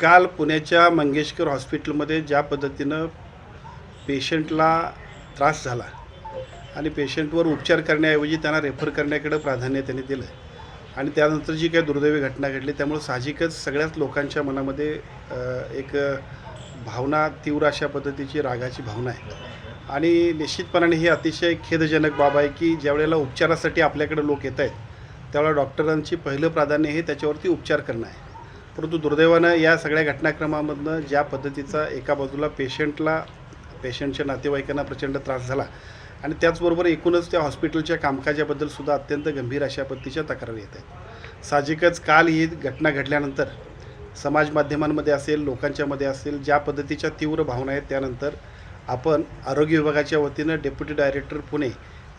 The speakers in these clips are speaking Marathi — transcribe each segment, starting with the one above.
काल पुण्याच्या मंगेशकर हॉस्पिटलमध्ये ज्या पद्धतीनं पेशंटला त्रास झाला आणि पेशंटवर उपचार करण्याऐवजी त्यांना रेफर करण्याकडे प्राधान्य त्यांनी दिलं आणि त्यानंतर जी काही दुर्दैवी घटना घडली त्यामुळे साहजिकच सगळ्याच लोकांच्या मनामध्ये एक भावना तीव्र अशा पद्धतीची रागाची भावना आहे. आणि निश्चितपणाने ही अतिशय खेदजनक बाब आहे की ज्या वेळेला उपचारासाठी आपल्याकडे लोक येत आहेत त्यावेळेला डॉक्टरांची पहिलं प्राधान्य हे त्याच्यावरती उपचार करणं आहे. परंतु दुर्दैवानं या सगळ्या घटनाक्रमामधनं ज्या पद्धतीचा एका बाजूला पेशंटला पेशंटच्या नातेवाईकांना प्रचंड त्रास झाला आणि त्याचबरोबर एकूणच त्या हॉस्पिटलच्या कामकाजाबद्दल सुद्धा अत्यंत गंभीर अशा पद्धतीच्या तक्रारी येत आहेत. साहजिकच काल ही घटना घडल्यानंतर समाज माध्यमांमध्ये असेल लोकांच्यामध्ये असेल ज्या पद्धतीच्या तीव्र भावना आहेत त्यानंतर आपण आरोग्य विभागाच्या वतीनं डेप्युटी डायरेक्टर पुणे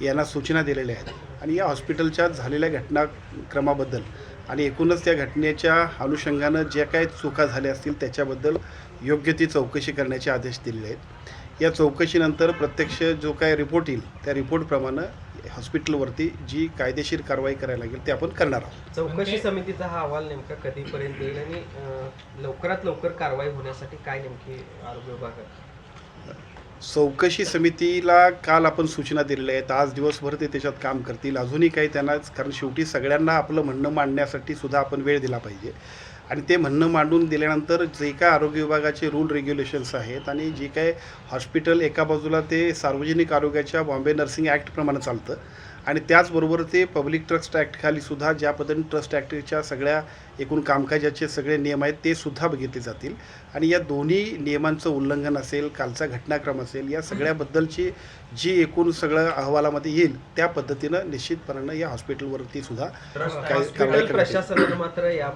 यांना सूचना दिलेल्या आहेत. आणि या हॉस्पिटलच्या झालेल्या घटनाक्रमाबद्दल आणि एकूणच त्या घटनेच्या अनुषंगानं ज्या काही चुका झाल्या असतील त्याच्याबद्दल योग्य ती चौकशी करण्याचे आदेश दिलेले आहेत. या चौकशीनंतर प्रत्यक्ष जो काय रिपोर्ट येईल त्या रिपोर्टप्रमाणे हॉस्पिटलवरती जी कायदेशीर कारवाई करायला लागेल ते आपण करणार आहोत. चौकशी समितीचा हा अहवाल नेमका कधीपर्यंत येईल आणि लवकरात लवकर कारवाई होण्यासाठी काय नेमकी आरोग्य विभागात? चौकशी समितीला काल आपण सूचना दिलेल्या आहेत. आज दिवसभर ते त्याच्यात काम करतील. अजूनही काही त्यांना कारण शेवटी सगळ्यांना आपलं म्हणणं मांडण्यासाठी सुद्धा आपण वेळ दिला पाहिजे. आणि ते म्हणणं मांडून दिल्यानंतर जे काय आरोग्य विभागाचे रूल रेग्युलेशन्स आहेत आणि जे काय हॉस्पिटल एका बाजूला ते सार्वजनिक आरोग्याच्या बॉम्बे नर्सिंग ॲक्टप्रमाणे चालतं आणि त्याचबरोबर ते पब्लिक ट्रस्ट ॲक्टखाली सुद्धा ज्या पद्धतीने ट्रस्ट ॲक्टच्या सगळ्या एकूण कामकाजाचे सगळे नियम आहेत ते सुद्धा बघितले जातील आणि या दोन्ही नियमांचं उल्लंघन असेल कालचा घटनाक्रम असेल या सगळ्याबद्दलची जी एकूण सगळं अहवालामध्ये येईल त्या पद्धतीनं निश्चितपणानं या हॉस्पिटलवरती सुद्धा काय कारवाई. प्रशासनानं मात्र या